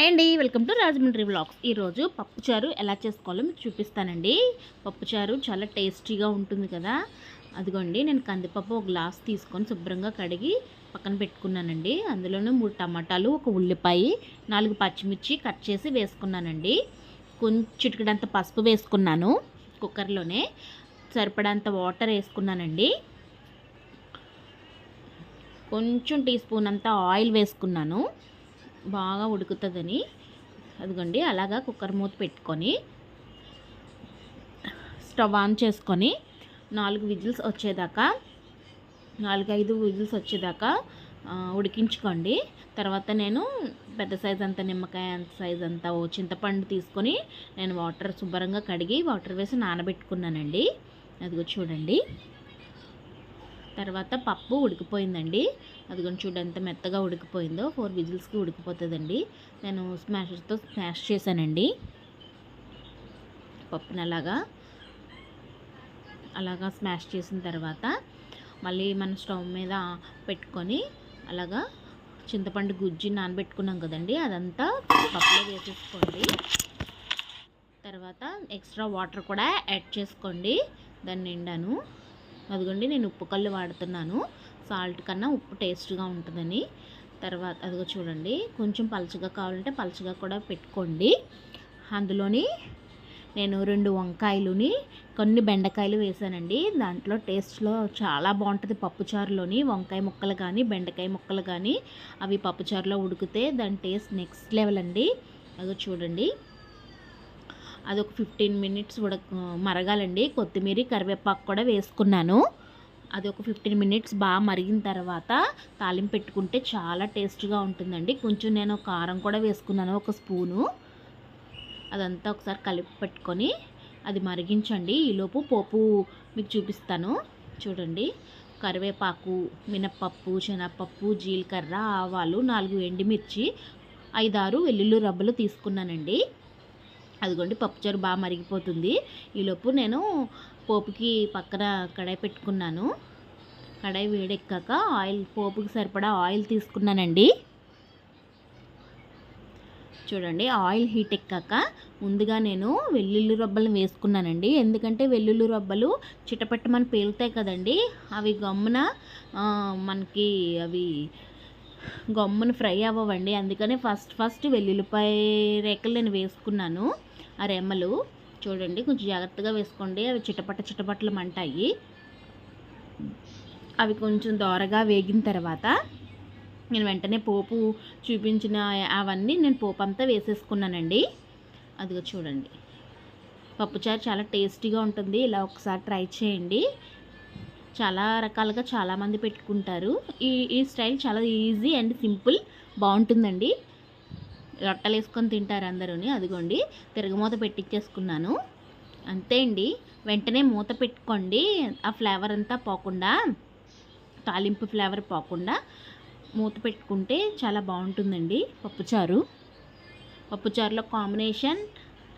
Hi అండి. Welcome to Rajahmundry vlogs. ఈరోజు పప్పుచారు ఎలా చేసుకోవాలో మీకు చూపిస్తానండి. పప్పుచారు చాలా టేస్టీగా ఉంటుంది కదా. అదిగోండి నేను కందిపప్పు ఒక గ్లాస్ తీసుకొని శుభ్రంగా కడిగి పక్కన పెట్టుకున్నానండి. అందులోనే మూడు టమాటాలు ఒక ఉల్లిపాయ నాలుగు పచ్చిమిర్చి కట్ చేసి వేసుకున్నానండి. కొంచెం చిటికడంత పసుపు వేసుకున్నాను కుక్కర్లోనే. సరిపడంత వాటర్ వేసుకున్నానండి. కొంచెం టీ స్పూన్ అంత ఆయిల్ వేసుకున్నాను. బాగా ఉడుకుతుందని. అదిగోండి అలాగా కుక్కర్ మూత పెట్టుకొని స్టవ్ ఆన్ చేసుకొని నాలుగు విజిల్స్ వచ్చేదాకా నాలుగు ఐదు విజిల్స్ వచ్చేదాకా ఉడికించుకోండి. తర్వాత నేను పెద్ద సైజ్ అంత నిమ్మకాయ అంత సైజ్ అంత ఓ చింతపండు తీసుకొని నేను వాటర్ శుభ్రంగా కడిగి వాటర్ వేసి నానబెట్టుకున్నానండి. అదిగో చూడండి. తర్వాత పప్పు ఉడికిపోయిందండి. అది కొంచెం చూడండి ఎంత మెత్తగా ఉడికిపోయిందో. ఫోర్ విజిల్స్కి ఉడికిపోతుందండి. నేను స్మాషర్తో స్మాష్ చేశానండి. పప్పుని అలాగా అలాగా స్మాష్ చేసిన తర్వాత మళ్ళీ మన స్టవ్ మీద పెట్టుకొని అలాగా చింతపండు గుజ్జి నానబెట్టుకున్నాం కదండి. అదంతా పప్పులో వేసేసుకోండి. తర్వాత ఎక్స్ట్రా వాటర్ కూడా యాడ్ చేసుకోండి. దాన్ని నిండాను. అదిగోండి నేను ఉప్పు కళ్ళు వాడుతున్నాను. సాల్ట్ కన్నా ఉప్పు టేస్ట్గా ఉంటుందని. తర్వాత అదిగో చూడండి కొంచెం పలచగా కావాలంటే పలచగా కూడా పెట్టుకోండి. అందులోని నేను రెండు వంకాయలుని కొన్ని బెండకాయలు వేసానండి. దాంట్లో టేస్ట్లో చాలా బాగుంటుంది పప్పుచారులోని వంకాయ ముక్కలు కానీ బెండకాయ ముక్కలు కానీ అవి పప్పుచారులో ఉడికితే దాని టేస్ట్ నెక్స్ట్ లెవెల్ అండి. అదో చూడండి. అది ఒక ఫిఫ్టీన్ మినిట్స్ ఉడక మరగాలండి. కొత్తిమీర కరివేపాకు కూడా వేసుకున్నాను. అది ఒక ఫిఫ్టీన్ మినిట్స్ బాగా మరిగిన తర్వాత తాలింపు పెట్టుకుంటే చాలా టేస్ట్గా ఉంటుందండి. కొంచెం నేను కారం కూడా వేసుకున్నాను ఒక స్పూను. అదంతా ఒకసారి కలిపి పెట్టుకొని అది మరిగించండి. ఈలోపు పోపు మీకు చూపిస్తాను. చూడండి. కరివేపాకు మినప్పప్పు శనగపప్పు జీలకర్ర ఆవాలు నాలుగు ఎండుమిర్చి ఐదారు వెల్లుల్లి రబ్బలు తీసుకున్నానండి. అదిగోండి పప్పుచారు బాగా మరిగిపోతుంది. ఈలోపు నేను పోపుకి పక్కన కడాయి పెట్టుకున్నాను. కడాయి వేడెక్కాక ఆయిల్ పోపుకి సరిపడా ఆయిల్ తీసుకున్నానండి. చూడండి ఆయిల్ హీట్ ఎక్కాక ముందుగా నేను వెల్లుల్లి రొబ్బలను వేసుకున్నానండి. ఎందుకంటే వెల్లుల్లి రబ్బలు చిటపెట్టమని పేలుతాయి కదండి అవి గమ్మున మనకి అవి గమ్మున ఫ్రై అవ్వండి అందుకని ఫస్ట్ ఫస్ట్ వెల్లుల్లిపాయ రేకలు నేను వేసుకున్నాను. ఆ రెమ్మలు చూడండి కొంచెం జాగ్రత్తగా వేసుకోండి. అవి చిటపట చిటపట్లు మంటాయి. అవి కొంచెం దోరగా వేగిన తర్వాత నేను వెంటనే పోపు చూపించిన అవన్నీ నేను పోపు అంతా వేసేసుకున్నానండి. అదిగో చూడండి. పప్పుచారు చాలా టేస్టీగా ఉంటుంది. ఇలా ఒకసారి ట్రై చేయండి. చాలా రకాలుగా చాలామంది పెట్టుకుంటారు. ఈ ఈ స్టైల్ చాలా ఈజీ అండ్ సింపుల్ బాగుంటుందండి. రొట్టెలు వేసుకొని తింటారు అందరూని. అదిగోండి తిరగమూత పెట్టించేసుకున్నాను అంతే అండి. వెంటనే మూత పెట్టుకోండి. ఆ ఫ్లేవర్ అంతా పోకుండా తాలింపు ఫ్లేవర్ పోకుండా మూత పెట్టుకుంటే చాలా బాగుంటుందండి పప్పుచారు. పప్పుచారులో కాంబినేషన్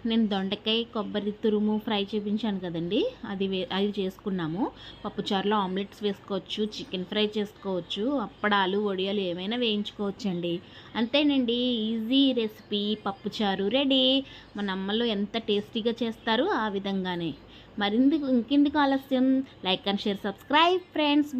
నేను దొండకాయ కొబ్బరి తురుము ఫ్రై చేపించాను కదండి. అది వే అది చేసుకున్నాము. పప్పుచారులో ఆమ్లెట్స్ వేసుకోవచ్చు చికెన్ ఫ్రై చేసుకోవచ్చు అప్పడాలు వడియాలు ఏమైనా వేయించుకోవచ్చు అండి అంతేనండి ఈజీ రెసిపీ. పప్పుచారు రెడీ. మన అమ్మలు ఎంత టేస్టీగా చేస్తారు ఆ విధంగానే. మరింది ఇంకెందుకు ఆలస్యం? Like and share subscribe friends.